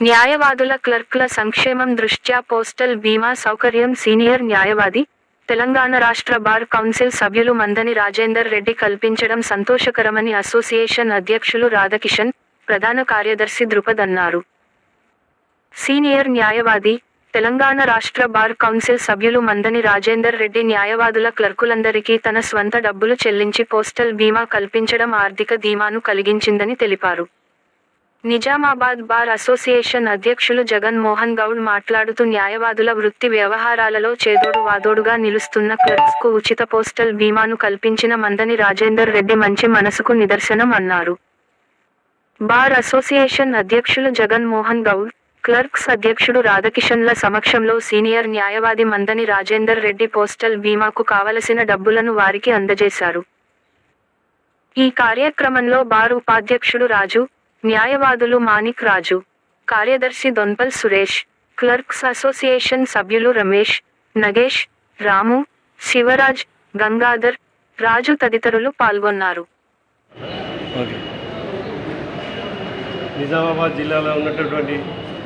న్యాయవాదుల క్లర్క్ల సంక్షేమం దృష్ట్యా పోస్టల్ బీమా సౌకర్యం సీనియర్ న్యాయవాది తెలంగాణ రాష్ట్ర బార్ కౌన్సిల్ సభ్యులు మందని రాజేందర్ రెడ్డి కల్పించడం సంతోషకరమని అసోసియేషన్ అధ్యక్షులు రాధాకిషన్ ప్రధాన కార్యదర్శి ద్రుపద్ అన్నారు. సీనియర్ న్యాయవాది తెలంగాణ రాష్ట్ర బార్ కౌన్సిల్ సభ్యులు మందని రాజేందర్ రెడ్డి న్యాయవాదుల క్లర్కులందరికీ తన స్వంత డబ్బులు చెల్లించి పోస్టల్ బీమా కల్పించడం ఆర్థిక ధీమాను కలిగించిందని తెలిపారు. నిజామాబాద్ బార్ అసోసియేషన్ అధ్యక్షులు జగన్ మోహన్ గౌడ్ మాట్లాడుతూ న్యాయవాదుల వృత్తి వ్యవహారాలలో చేదోడు వాదోడుగా నిలుస్తున్న క్లర్క్స్కు ఉచిత పోస్టల్ బీమాను కల్పించిన మందని రాజేందర్ రెడ్డి మంచి మనసుకు నిదర్శనం అన్నారు. బార్ అసోసియేషన్ అధ్యక్షులు జగన్ మోహన్ గౌడ్ క్లర్క్స్ అధ్యక్షుడు రాధాకిషన్ల సమక్షంలో సీనియర్ న్యాయవాది మందని రాజేందర్ రెడ్డి పోస్టల్ బీమాకు కావలసిన డబ్బులను వారికి అందజేశారు. ఈ కార్యక్రమంలో బార్ ఉపాధ్యక్షుడు రాజు న్యాయవాదులు మాణిక్ రాజు కార్యదర్శి దొన్పల్ సురేష్ క్లర్క్స్ అసోసియేషన్ సభ్యులు రమేష్ నగేష్ రాము శివరాజ్ గంగాధర్ రాజు తదితరులు పాల్గొన్నారు. నిజామాబాద్ జిల్లాలో ఉన్నటువంటి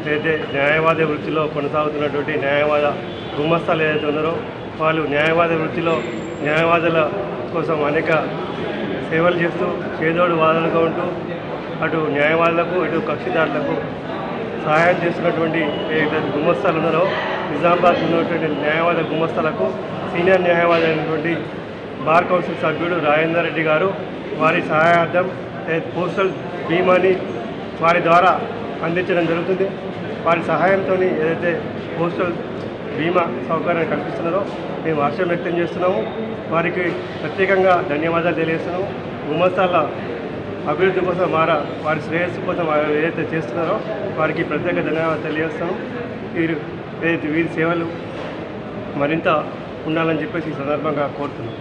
అయితే న్యాయవాద వృత్తిలో కొనసాగుతున్నటువంటి న్యాయవాద గుమస్తాలు ఏదైతే ఉన్నారో వాళ్ళు న్యాయవాద వృత్తిలో న్యాయవాదుల కోసం అనేక సేవలు చేస్తూ చేదోడు వాదనగా ఉంటూ అటు న్యాయవాదులకు ఇటు కక్షిదారులకు సహాయం చేస్తున్నటువంటి ఏదైతే గుమస్తాలు ఉన్నారో నిజామాబాద్ ఉన్నటువంటి న్యాయవాద గుమస్తాలకు సీనియర్ న్యాయవాది అయినటువంటి బార్ కౌన్సిల్ సభ్యుడు రాజేందర్ రెడ్డి గారు వారి సహాయార్థం పోస్టల్ బీమాని వారి ద్వారా అందించడం జరుగుతుంది. వారి సహాయంతో ఏదైతే పోస్టల్ బీమా సౌకర్యాన్ని కల్పిస్తున్నారో మేము హర్షం వ్యక్తం చేస్తున్నాము. వారికి ప్రత్యేకంగా ధన్యవాదాలు తెలియజేస్తున్నాము. గుమస్తాల అభివృద్ధి కోసం వారా వారి శ్రేయస్సు కోసం వారు ఏదైతే చేస్తున్నారో వారికి ప్రత్యేక ధన్యవాదాలు తెలియజేస్తాము. వీరు ఏదైతే వీరి సేవలు మరింత ఉండాలని చెప్పేసి ఈ సందర్భంగా కోరుతున్నాం.